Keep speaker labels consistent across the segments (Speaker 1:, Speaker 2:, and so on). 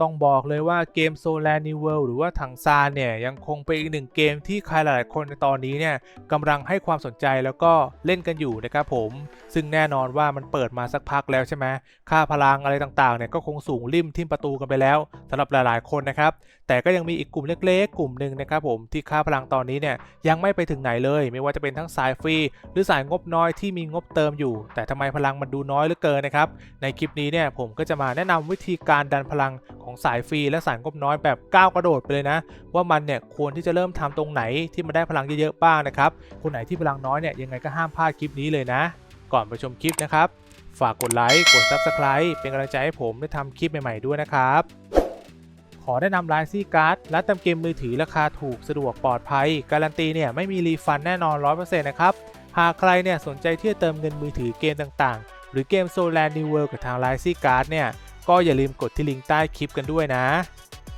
Speaker 1: ต้องบอกเลยว่าเกม Solar New World หรือว่าถังซานเนี่ย ยังคงเป็นอีกหนึ่งเกมที่ใครหลายๆคนในตอนนี้เนี่ยกำลังให้ความสนใจแล้วก็เล่นกันอยู่นะครับผม ซึ่งแน่นอนว่ามันเปิดมาสักพักแล้วใช่ไหมค่าพลังอะไรต่างๆเนี่ยก็คงสูงริมทิ่มประตูกันไปแล้วสำหรับหลายๆคนนะครับ แต่ก็ยังมีอีกกลุ่มเล็กๆ กลุ่มหนึ่งนะครับผมที่ค่าพลังตอนนี้เนี่ยยังไม่ไปถึงไหนเลย ไม่ว่าจะเป็นทั้งสายฟรี หรือสายงบน้อยที่มีงบเติมอยู่ แต่ทำไมพลังมันดูน้อยเหลือเกินนะครับในคลิปนี้เนี่ยผมก็จะมาแนะนำวิธีการดันพลังของสายฟรีและสายงบน้อยแบบก้าวกระโดดไปเลยนะ ว่ามันเนี่ยควรที่จะเริ่มทำตรงไหนที่มันได้พลังเยอะๆบ้างนะครับ คนไหนที่พลังน้อยเนี่ยยังไงก็ห้ามพลาดคลิปนี้เลยนะ ก่อนไปชมคลิปนะครับ ฝากกดไลค์กด Subscribe เป็นกำลังใจให้ผมได้ทำคลิปใหม่ๆด้วยนะครับขอแนะนำไลน์ซี่การ์ดและเติมเกมมือถือราคาถูกสะดวกปลอดภัย การันตีเนี่ยไม่มีรีฟันแน่นอน 100%นะครับ หากใครเนี่ยสนใจที่จะเติมเงินมือถือเกมต่างๆ หรือเกม Solar New World กับทางไลน์ซี่การ์ดเนี่ย ก็อย่าลืมกดที่ลิงก์ใต้คลิปกันด้วยนะ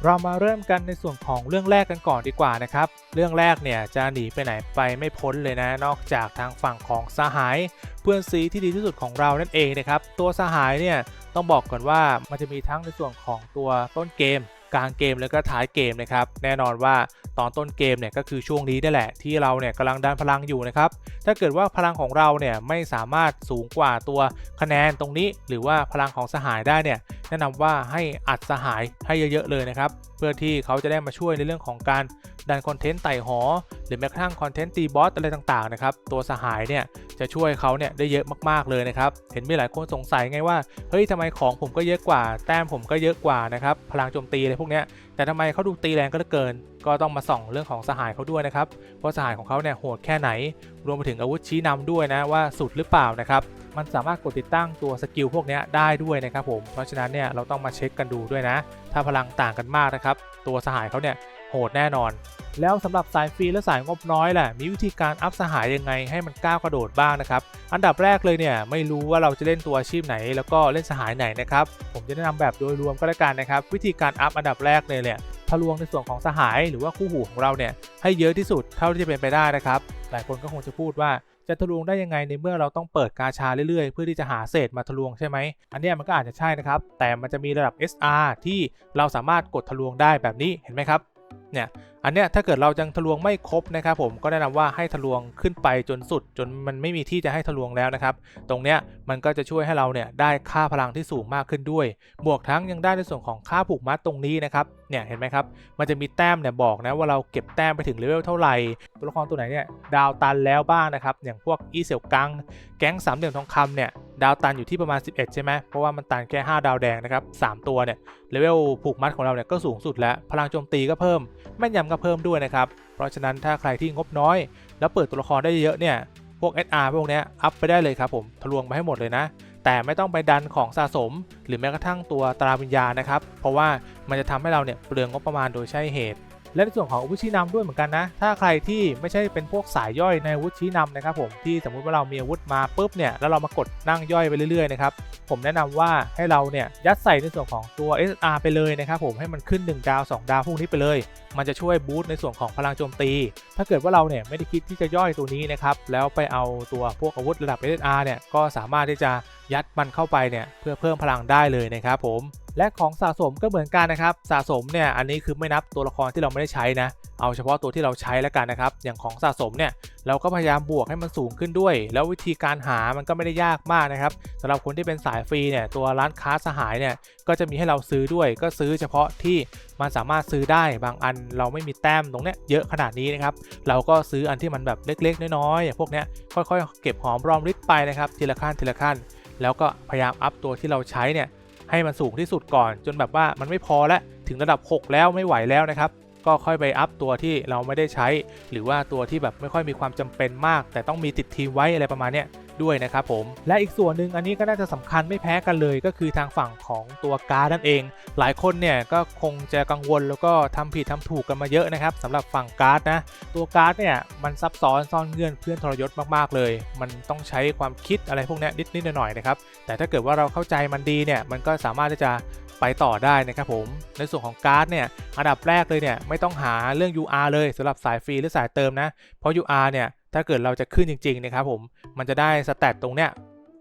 Speaker 1: เรามาเริ่มกันในส่วนของเรื่องแรกกันก่อนดีกว่านะครับ เรื่องแรกเนี่ยจะหนีไปไหนไปไม่พ้นเลยนะ นอกจากทางฝั่งของสหาย เพื่อนซีที่ดีที่สุดของเรานั่นเองนะครับ ตัวสหายเนี่ยต้องบอกก่อนว่ามันจะมีทั้งในส่วนของตัวต้นเกมกลางเกมแล้วก็ท้ายเกมนะครับแน่นอนว่าตอนต้นเกมเนี่ยก็คือช่วงนี้นี่แหละที่เราเนี่ยกำลังดันพลังอยู่นะครับถ้าเกิดว่าพลังของเราเนี่ยไม่สามารถสูงกว่าตัวคะแนนตรงนี้ หรือว่าพลังของสหายได้เนี่ย แนะนำว่าให้อัดสหายให้เยอะ ๆ เลยนะครับ เพื่อที่เขาจะได้มาช่วยในเรื่องของการดันคอนเทนต์ไต่หอ หรือแม้กระทั่งคอนเทนต์ตีบอสอะไรต่างๆนะครับตัวสหายเนี่ยจะช่วยเขาเนี่ยได้เยอะมากๆเลยนะครับเห็นมีหลายคนสงสัยไงว่าเฮ้ยทำไมของผมก็เยอะกว่า แต้มผมก็เยอะกว่านะครับพลังโจมตีอะไรพวกเนี้ย แต่ทำไมเขาดูตีแรงก็เหลือเกิน ก็ต้องมาส่องเรื่องของสหายเขาด้วยนะครับ เพราะสหายของเขาเนี่ยโหดแค่ไหน รวมไปถึงอาวุธชี้นำด้วยนะว่าสุดหรือเปล่านะครับ มันสามารถกดติดตั้งตัวสกิลพวกนี้ได้ด้วยนะครับผม เพราะฉะนั้นเนี่ยเราต้องมาเช็คกันดูด้วยนะ ถ้าพลังต่างกันมากนะครับ ตัวสหายเขาเนี่ยโหดแน่นอน แล้วสำหรับสายฟรีและสายงบน้อยแหละมีวิธีการอัพสหายยังไงให้มันก้าวกระโดดบ้างนะครับ อันดับแรกเลยเนี่ยไม่รู้ว่าเราจะเล่นตัวอาชีพไหน แล้วก็เล่นสหายไหนนะครับ ผมจะแนะนำแบบโดยรวมก็แล้วกันนะครับ วิธีการอัพอันดับแรกเลยเนี่ยทะลวงในส่วนของสหายหรือว่าคู่หูของเราเนี่ยให้เยอะที่สุดเท่าที่จะเป็นไปได้นะครับ หลายคนก็คงจะพูดว่าจะทะลวงได้ยังไงในเมื่อเราต้องเปิดกาชาเรื่อยๆ เพื่อที่จะหาเศษมาทะลวงใช่ไหม อันเนี้ยมันก็อาจจะใช่นะครับ แต่มันจะมีระดับ SR ที่เราสามารถกดทะลวงได้แบบนี้เห็นไหมครับเนี่ยอันเนี้ยถ้าเกิดเรายังทะลวงไม่ครบนะครับผมก็แนะนำว่าให้ทะลวงขึ้นไปจนสุด จนมันไม่มีที่จะให้ทะลวงแล้วนะครับ ตรงเนี้ยมันก็จะช่วยให้เราเนี่ยได้ค่าพลังที่สูงมากขึ้นด้วย บวกทั้งยังได้ในส่วนของค่าผูกมัดตรงนี้นะครับเนี่ยเห็นไหมครับมันจะมีแต้มเนี่ยบอกนะว่าเราเก็บแต้มไปถึงเลเวลเท่าไหร่ตัวละครตัวไหนเนี่ยดาวตันแล้วบ้างนะครับอย่างพวกอีเสี่ยวกังแก๊งสามเหลี่ยมทองคำเนี่ยดาวตันอยู่ที่ประมาณ 11 ใช่ไหมเพราะว่ามันตันแค่ 5 ดาวแดงนะครับ3ตัวเนี่ยเลเวลผูกมัดของเราเนี่ยก็สูงสุดแล้วพลังโจมตีก็เพิ่ม แม่นยำก็เพิ่มด้วยนะครับ เพราะฉะนั้นถ้าใครที่งบน้อย แล้วเปิดตัวละครได้เยอะเนี่ย พวก SR พวกเนี้ยอัพไปได้เลยครับผมทะลวงไปให้หมดเลยนะ แต่ไม่ต้องไปดันของสะสม หรือแม้กระทั่งตัวตราวิญญาณนะครับ เพราะว่ามันจะทำให้เราเนี่ยเปลืองงบประมาณโดยใช่เหตุ และในส่วนของอาวุธชี้นำด้วยเหมือนกันนะ ถ้าใครที่ไม่ใช่เป็นพวกสายย่อยในอาวุธชี้นำนะครับผมที่สมมุติว่าเรามีอาวุธมาปุ๊บเนี่ยแล้วเรามากดนั่งย่อยไปเรื่อยๆนะครับผมแนะนำว่าให้เราเนี่ยยัดใส่ในส่วนของตัว SR ไปเลยนะครับผมให้มันขึ้น 1 ดาว 2 ดาวพวกนี้ไปเลย มันจะช่วยบูสต์ในส่วนของพลังโจมตี ถ้าเกิดว่าเราเนี่ยไม่ได้คิดที่จะย่อยตัวนี้นะครับแล้วไปเอาตัวพวกอาวุธระดับ SR เนี่ยก็สามารถที่จะยัดมันเข้าไปเนี่ยเพื่อเพิ่มพลังได้เลยนะครับผม และของสะสมก็เหมือนกันนะครับ สะสมเนี่ยอันนี้คือไม่นับตัวละครที่เราไม่ได้ใช้นะ เอาเฉพาะตัวที่เราใช้แล้วกันนะครับ อย่างของสะสมเนี่ยเราก็พยายามบวกให้มันสูงขึ้นด้วย แล้ววิธีการหามันก็ไม่ได้ยากมากนะครับสำหรับคนที่เป็นสายฟรีเนี่ยตัวร้านค้าสหายเนี่ยก็จะมีให้เราซื้อด้วยก็ซื้อเฉพาะที่มันสามารถซื้อได้บางอันเราไม่มีแต้มตรงเนี้ยเยอะขนาดนี้นะครับเราก็ซื้ออันที่มันแบบเล็กๆ น้อยๆอย่างพวกเนี้ยค่อยๆ เก็บหอมรอมริบไปนะครับทีละขั้นทีละขั้น แล้วก็พยายามอัพตัวที่เราใช้เนี่ย ให้มันสูงที่สุดก่อน จนแบบว่ามันไม่พอแล้วถึงระดับ 6 แล้วไม่ไหวแล้วนะครับ ก็ค่อยไปอัพตัวที่เราไม่ได้ใช้ หรือว่าตัวที่แบบไม่ค่อยมีความจำเป็นมาก แต่ต้องมีติดทีมไว้อะไรประมาณเนี้ยด้วยนะครับผม และอีกส่วนหนึ่งอันนี้ก็น่าจะสำคัญไม่แพ้กันเลยก็คือทางฝั่งของตัวการ์ดนั่นเอง หลายคนเนี่ยก็คงจะกังวลแล้วก็ทำผิดทำถูกกันมาเยอะนะครับสำหรับฝั่งการ์ดนะตัวการ์ดเนี่ยมันซับซ้อนซ่อนเงื่อนเพื่อนทรยศมากๆเลย มันต้องใช้ความคิดอะไรพวกนี้นิดๆหน่อยๆนะครับแต่ถ้าเกิดว่าเราเข้าใจมันดีเนี่ยมันก็สามารถที่จะ ไปต่อได้นะครับผม ในส่วนของการ์ดเนี่ยอันดับแรกเลยเนี่ยไม่ต้องหาเรื่อง UR เลยสำหรับสายฟรีหรือสายเติมนะ เพราะ UR เนี่ยถ้าเกิดเราจะขึ้นจริงๆนะครับผมมันจะได้สแตทตรงเนี้ย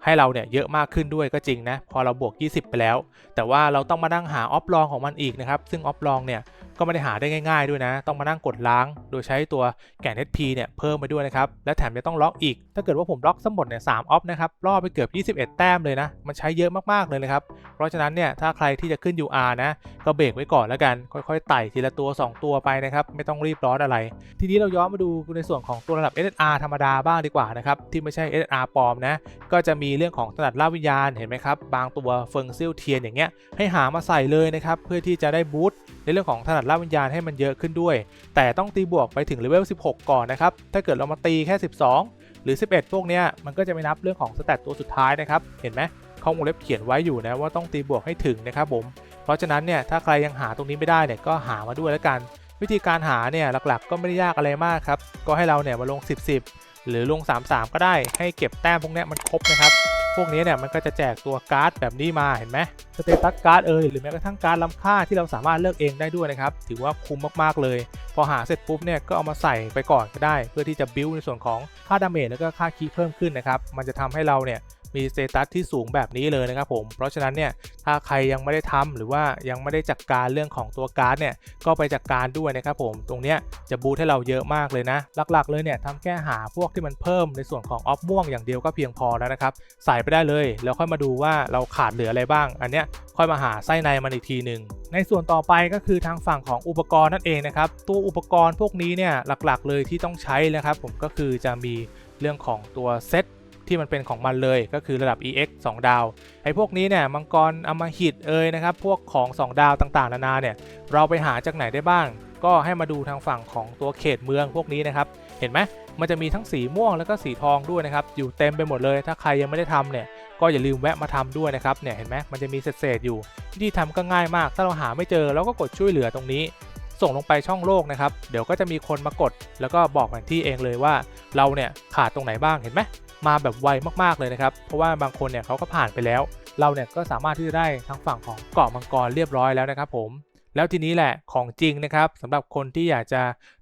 Speaker 1: ให้เราเนี่ยเยอะมากขึ้นด้วยก็จริงนะพอเราบวก 20 ไปแล้ว แต่ว่าเราต้องมานั่งหาออฟลองของมันอีกนะครับซึ่งออฟลองเนี่ย ก็ไม่ได้หาได้ง่าย ๆด้วยนะ ต้องมานั่งกดล้าง โดยใช้ตัวแก่น HP เนี่ยเพิ่มไปด้วยนะครับ และแถมจะต้องล็อกอีก ถ้าเกิดว่าผมล็อกสมบดเนี่ยสามออฟนะครับล่อไปเกือบ 21 แต้มเลยนะ มันใช้เยอะมากๆเลยนะครับ เพราะฉะนั้นเนี่ยถ้าใครที่จะขึ้น UR นะ ก็เบรกไว้ก่อนแล้วกัน ค่อยๆไต่ทีละตัว 2 ตัวไปนะครับ ไม่ต้องรีบร้อนอะไร ทีนี้เราย้อนมาดูในส่วนของตัวระดับ SSR ธรรมดาบ้างดีกว่านะครับที่ไม่ใช่ SSR ปลอมนะ ก็จะมีเรื่องของถนัดล่าวิญญาณเห็นไหมครับบางตัวเฟิงซิลเทียนอย่างเงี้ยให้หามาใส่เลยนะครับเพื่อที่จะได้บูสต์ในเรื่องของถนัดล่าวิญญาณให้มันเยอะขึ้นด้วย แต่ต้องตีบวกไปถึงเลเวล 16 ก่อนนะครับ ถ้าเกิดเรามาตีแค่ 12 หรือ 11 พวกเนี้ยมันก็จะไม่นับเรื่องของสแตตตัวสุดท้ายนะครับ เห็นไหมเขาวงเล็บเขียนไว้อยู่นะว่าต้องตีบวกให้ถึงนะครับผม เพราะฉะนั้นเนี่ยถ้าใครยังหาตรงนี้ไม่ได้เนี่ยก็หามาด้วยแล้วกัน วิธีการหาเนี่ยหลักๆ ก็ไม่ได้ยากอะไรมากครับ ก็ให้เราเนี่ยมาลง 10 10 หรือลง 3 3 ก็ได้ ให้เก็บแต้มพวกเนี้ยมันครบนะครับ พวกนี้เนี่ยมันก็จะแจกตัวการ์ดแบบนี้มาเห็นไหมสเตตัสการ์ดเอยหรือแม้กระทั่งการ์ดล้ำค่าที่เราสามารถเลือกเองได้ด้วยนะครับ ถือว่าคุ้มมากๆเลย พอหาเสร็จปุ๊บเนี่ยก็เอามาใส่ไปก่อนก็ได้ เพื่อที่จะบิวในส่วนของค่าดาเมจแล้วก็ค่าคีย์เพิ่มขึ้นนะครับมันจะทำให้เราเนี่ย มีสเตตัสที่สูงแบบนี้เลยนะครับผมเพราะฉะนั้นเนี่ยถ้าใครยังไม่ได้ทำหรือว่ายังไม่ได้จัดการเรื่องของตัวการ์ดเนี่ยก็ไปจัดการด้วยนะครับผมตรงเนี้ยจะบูทให้เราเยอะมากเลยนะ หลักๆ เลยเนี่ยทำแค่หาพวกที่มันเพิ่มในส่วนของออฟม่วงอย่างเดียวก็เพียงพอแล้วนะครับใส่ไปได้เลยแล้วค่อยมาดูว่าเราขาดเหลืออะไรบ้าง อันเนี้ยค่อยมาหาไส้ในมันอีกทีหนึ่งในส่วนต่อไปก็คือทางฝั่งของอุปกรณ์นั่นเองนะครับตัวอุปกรณ์พวกนี้เนี่ยหลักๆ เลยที่ต้องใช้นะครับผมก็คือจะมีเรื่องของตัวเซต ที่มันเป็นของมันเลยก็คือระดับ EX 2 ดาวไอ้พวกนี้เนี่ยมังกรอมหิตเอ่ยนะครับพวกของ 2 ดาวต่างๆนานาเนี่ยเราไปหาจากไหนได้บ้าง ก็ให้มาดูทางฝั่งของตัวเขตเมืองพวกนี้นะครับเห็นไหมมันจะมีทั้งสีม่วงแล้วก็สีทองด้วยนะครับอยู่เต็มไปหมดเลยถ้าใครยังไม่ได้ทำเนี่ยก็อย่าลืมแวะมาทำด้วยนะครับเนี่ยเห็นไหมมันจะมีเศษๆอยู่วิธีทำก็ง่ายมาก ถ้าเราหาไม่เจอเราก็กดช่วยเหลือตรงนี้ ส่งลงไปช่องโลกนะครับ เดี๋ยวก็จะมีคนมากด แล้วก็บอกแผนที่เองเลยว่า เราเนี่ยขาดตรงไหนบ้างเห็นไหม มาแบบไวมากๆเลยนะครับ เพราะว่าบางคนเนี่ยเขาก็ผ่านไปแล้ว เราเนี่ยก็สามารถที่จะได้ทั้งฝั่งของเกาะมังกรเรียบร้อยแล้วนะครับผมแล้วทีนี้แหละของจริงนะครับสำหรับคนที่อยากจะ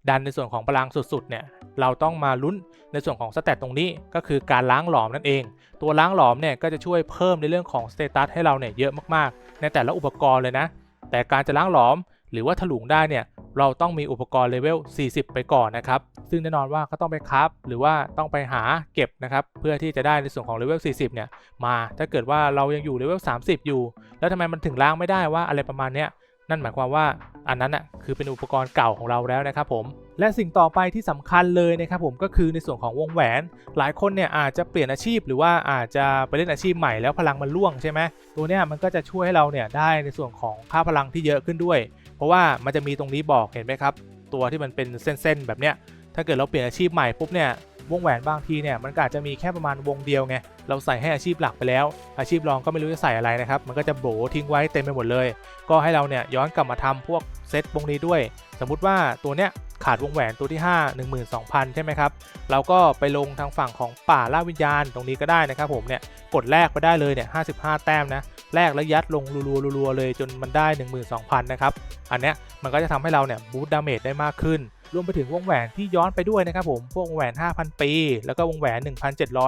Speaker 1: ดันในส่วนของพลังสุดๆเนี่ยเราต้องมาลุ้นในส่วนของสเตตตรงนี้ก็คือการล้างหลอมนั่นเอง ตัวล้างหลอมเนี่ยก็จะช่วยเพิ่มในเรื่องของสเตตัสให้เราเนี่ยเยอะมากๆ ในแต่ละอุปกรณ์เลยนะ แต่การจะล้างหลอม หรือว่าถลุงได้เนี่ยเราต้องมีอุปกรณ์เลเวล 40 ไปก่อนนะครับ ซึ่งแน่นอนว่าก็ต้องไปคับหรือว่าต้องไปหาเก็บนะครับ เพื่อที่จะได้ในส่วนของเลเวล 40 เนี่ย มา ถ้าเกิดว่าเรายังอยู่เลเวล 30 อยู่ แล้วทำไมมันถึงล้างไม่ได้ว่าอะไรประมาณเนี้ย นั่นหมายความว่าอันนั้นอะคือเป็นอุปกรณ์เก่าของเราแล้วนะครับผม และสิ่งต่อไปที่สำคัญเลยนะครับผมก็คือในส่วนของวงแหวน หลายคนเนี่ยอาจจะเปลี่ยนอาชีพ หรือว่าอาจจะไปเล่นอาชีพใหม่แล้วพลังมันล่วงใช่ไหมตัวเนี้ยมันก็จะช่วยให้เราเนี่ยได้ในส่วนของค่าพลังที่เยอะขึ้นด้วย เพราะว่ามันจะมีตรงนี้บอกเห็นไหมครับ ตัวที่มันเป็นเส้นๆแบบเนี้ยถ้าเกิดเราเปลี่ยนอาชีพใหม่ปุ๊บเนี่ย วงแหวนบางทีเนี่ยมันก็อาจจะมีแค่ประมาณวงเดียวไงเราใส่ให้อาชีพหลักไปแล้ว อาชีพรองก็ไม่รู้จะใส่อะไรนะครับ มันก็จะโบทิ้งไว้เต็มไปหมดเลย ก็ให้เราเนี่ยย้อนกลับมาทำพวกเซตวงนี้ด้วย สมมุติว่าตัวเนี้ยขาดวงแหวนตัวที่ 5 12,000 ใช่ไหมครับ เราก็ไปลงทางฝั่งของป่าล่าวิญญาณตรงนี้ก็ได้นะครับผมเนี่ยกดแลกไปได้เลยเนี่ย55 แต้มนะแลกแล้วยัดลงรัวๆเลยจนมันได้ 12,000 นะครับ อันเนี้ยมันก็จะทำให้เราเนี่ยบูตดาเมจได้มากขึ้น รวมไปถึงวงแหวนที่ย้อนไปด้วยนะครับผมพวกวงแหวน 5,000 ปี แล้วก็วงแหวน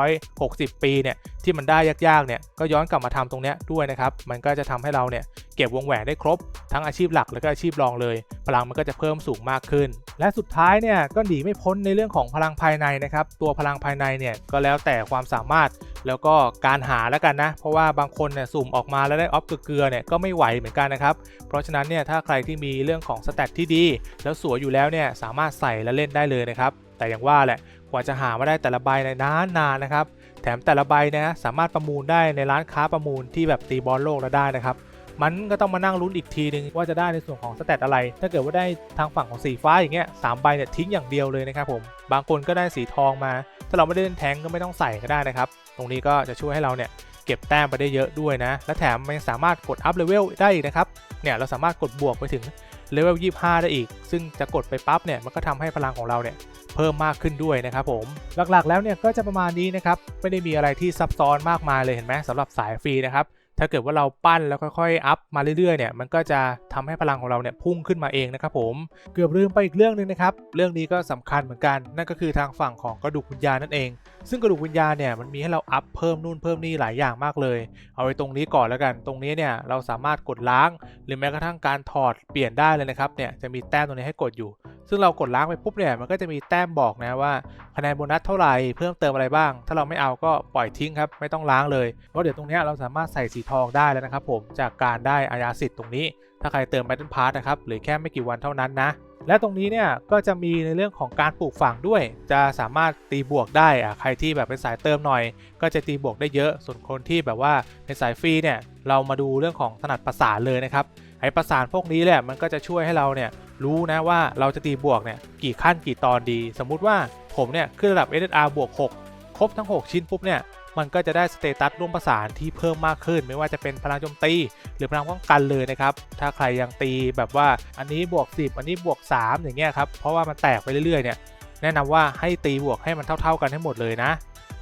Speaker 1: 1,760 ปีเนี่ยที่มันได้ยากๆเนี่ยก็ย้อนกลับมาทำตรงเนี้ยด้วยนะครับมันก็จะทำให้เราเนี่ยเก็บวงแหวนได้ครบ ทั้งอาชีพหลักแล้วก็อาชีพรองเลย พลังมันก็จะเพิ่มสูงมากขึ้น และสุดท้ายเนี่ยก็หนีไม่พ้นในเรื่องของพลังภายในนะครับตัวพลังภายในเนี่ยก็แล้วแต่ความสามารถแล้วก็การหาแล้วกันนะ เพราะว่าบางคนเนี่ยสุ่มออกมาแล้วได้ออฟเกลือๆเนี่ยก็ไม่ไหวเหมือนกันนะครับเพราะฉะนั้นเนี่ยถ้าใครที่มีเรื่องของสเตตที่ดี แล้วสวยอยู่แล้วเนี่ยสามารถใส่และเล่นได้เลยนะครับ แต่อย่างว่าแหละกว่าจะหามาได้แต่ละใบในนานนานๆนะครับ แถมแต่ละใบนะสามารถประมูลได้ในร้านค้าประมูลที่แบบตีบอลโลกแล้วได้นะครับมันก็ต้องมานั่งลุ้นอีกทีนึงว่าจะได้ในส่วนของสเตตอะไร ถ้าเกิดว่าได้ทางฝั่งของสีฟ้าอย่างเงี้ยสามใบเนี่ยทิ้งอย่างเดียวเลยนะครับผม บางคนก็ได้สีทองมา ถ้าเราไม่ได้เล่นแทงก็ไม่ต้องใส่ก็ได้นะครับ ตรงนี้ก็จะช่วยให้เราเนี่ยเก็บแต้มไปได้เยอะด้วยนะ และแถมมันยังสามารถกดอัพเลเวลได้อีกนะครับ เนี่ยเราสามารถกดบวกไปถึง เลเวล 25 ได้อีก ซึ่งจะกดไปปั๊บเนี่ยมันก็ทำให้พลังของเราเนี่ยเพิ่มมากขึ้นด้วยนะครับผม หลักๆแล้วเนี่ยก็จะประมาณนี้นะครับ ไม่ได้มีอะไรที่ซับซ้อนมากมายเลยเห็นไหมสำหรับสายฟรีนะครับ ถ้าเกิดว่าเราปั้นแล้วค่อยๆ อัพมาเรื่อยๆ เนี่ย มันก็จะทำให้พลังของเราเนี่ยพุ่งขึ้นมาเองนะครับผม เกือบลืมไปอีกเรื่องหนึ่งนะครับ เรื่องนี้ก็สำคัญเหมือนกัน นั่นก็คือทางฝั่งของกระดูกวิญญาณนั่นเอง ซึ่งกระดูกวิญญาณเนี่ยมันมีให้เราอัพเพิ่มนู่นเพิ่มนี่หลายอย่างมากเลย เอาไว้ตรงนี้ก่อนแล้วกัน ตรงนี้เนี่ยเราสามารถกดล้าง หรือแม้กระทั่งการถอดเปลี่ยนได้เลยนะครับ เนี่ยจะมีแต้มตรงนี้ให้กดอยู่ ซึ่งเรากดล้างไปปุ๊บเนี่ยมันก็จะมีแต้มบอกนะว่าคะแนนโบนัสเท่าไหร่เพิ่มเติมอะไรบ้าง ถ้าเราไม่เอาก็ปล่อยทิ้งครับไม่ต้องล้างเลยเพราะเดี๋ยวตรงนี้เราสามารถใส่สีทองได้แล้วนะครับผมจากการได้อาญาสิทธิ์ตรงนี้ ถ้าใครเติม Battle Pass นะครับหรือแค่ไม่กี่วันเท่านั้นนะและตรงนี้เนี่ยก็จะมีในเรื่องของการปลูกฝังด้วย จะสามารถตีบวกได้อะใครที่แบบเป็นสายเติมหน่อย ก็จะตีบวกได้เยอะ ส่วนคนที่แบบว่าเป็นสายฟรีเนี่ยเรามาดูเรื่องของถนัดประสานเลยนะครับไอ้ประสานพวกนี้แหละมันก็จะช่วยให้เราเนี่ยรู้นะว่าเราจะตีบวกเนี่ยกี่ขั้นกี่ตอนดี สมมุติว่าผมเนี่ยขึ้นระดับ SSR บวก 6 ครบทั้ง 6 ชิ้นปุ๊บเนี่ย มันก็จะได้สเตตัสร่วมประสานที่เพิ่มมากขึ้น ไม่ว่าจะเป็นพลังโจมตี หรือพลังป้องกันเลยนะครับ ถ้าใครยังตีแบบว่าอันนี้บวก 10 อันนี้บวก 3 อย่างเงี้ยครับเพราะว่ามันแตกไปเรื่อยๆเนี่ยแนะนำว่าให้ตีบวกให้มันเท่า ๆกันให้หมดเลยนะ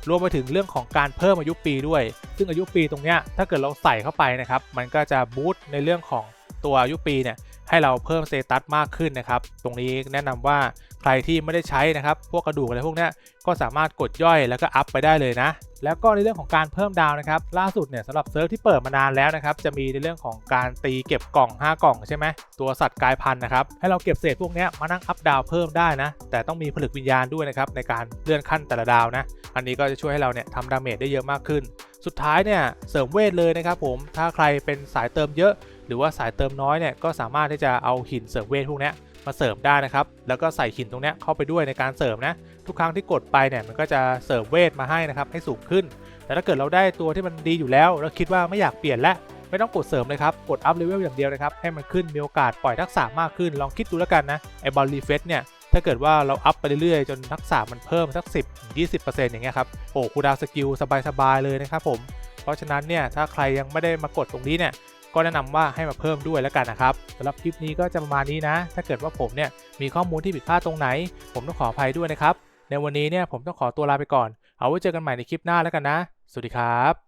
Speaker 1: รวมไปถึงเรื่องของการเพิ่มอายุปีด้วย ซึ่งอายุปีตรงเนี้ยถ้าเกิดเราใส่เข้าไปนะครับ มันก็จะบูตในเรื่องของตัวอายุปีเนี่ยให้เราเพิ่มสเตตัสมากขึ้นนะครับ ตรงนี้แนะนำว่าใครที่ไม่ได้ใช้นะครับ พวกกระดูกอะไรพวกเนี้ยก็สามารถกดย่อยแล้วก็อัพไปได้เลยนะ แล้วก็ในเรื่องของการเพิ่มดาวนะครับล่าสุดเนี่ยสำหรับเซิร์ฟที่เปิดมานานแล้วนะครับจะมีในเรื่องของการตีเก็บกล่อง 5 กล่องใช่ไหมตัวสัตว์กายพันธุ์นะครับให้เราเก็บเศษพวกนี้มานั่งอัพดาวเพิ่มได้นะ แต่ต้องมีผลึกวิญญาณด้วยนะครับในการเลื่อนขั้นแต่ละดาวนะอันนี้ก็จะช่วยให้เราเนี่ยทำดาเมจได้เยอะมากขึ้น สุดท้ายเนี่ยเสริมเวทเลยนะครับผมถ้าใครเป็นสายเติมเยอะ หรือว่าสายเติมน้อยเนี่ยก็สามารถที่จะเอาหินเสริมเวทพวกนี้ มาเสริมได้นะครับ แล้วก็ใส่หินตรงนี้เข้าไปด้วยในการเสริมนะ ทุกครั้งที่กดไปเนี่ยมันก็จะเสริมเวทมาให้นะครับให้สูงขึ้น แต่ถ้าเกิดเราได้ตัวที่มันดีอยู่แล้วแล้วคิดว่าไม่อยากเปลี่ยนแล้วไม่ต้องกดเสริมเลยครับ กดอัพเลเวลอย่างเดียวนะครับ ให้มันขึ้นมีโอกาสปล่อยทักษะมากขึ้น ลองคิดดูแล้วกันนะ ไอบอลรีเฟสเนี่ย ถ้าเกิดว่าเราอัพไปเรื่อยๆ จนทักษะมันเพิ่มสัก 10 20%อย่างเงี้ยครับ โอ้คูดาวสกิลสบายๆเลยนะครับผม เพราะฉะนั้นเนี่ย ถ้าใครยังไม่ได้มากดตรงนี้เนี่ย ก็แนะนำว่าให้มาเพิ่มด้วยแล้วกันนะครับสำหรับคลิปนี้ก็จะประมาณนี้นะ ถ้าเกิดว่าผมเนี่ยมีข้อมูลที่ผิดพลาดตรงไหน ผมต้องขออภัยด้วยนะครับ ในวันนี้เนี่ยผมต้องขอตัวลาไปก่อน เอาไว้เจอกันใหม่ในคลิปหน้าแล้วกันนะ สวัสดีครับ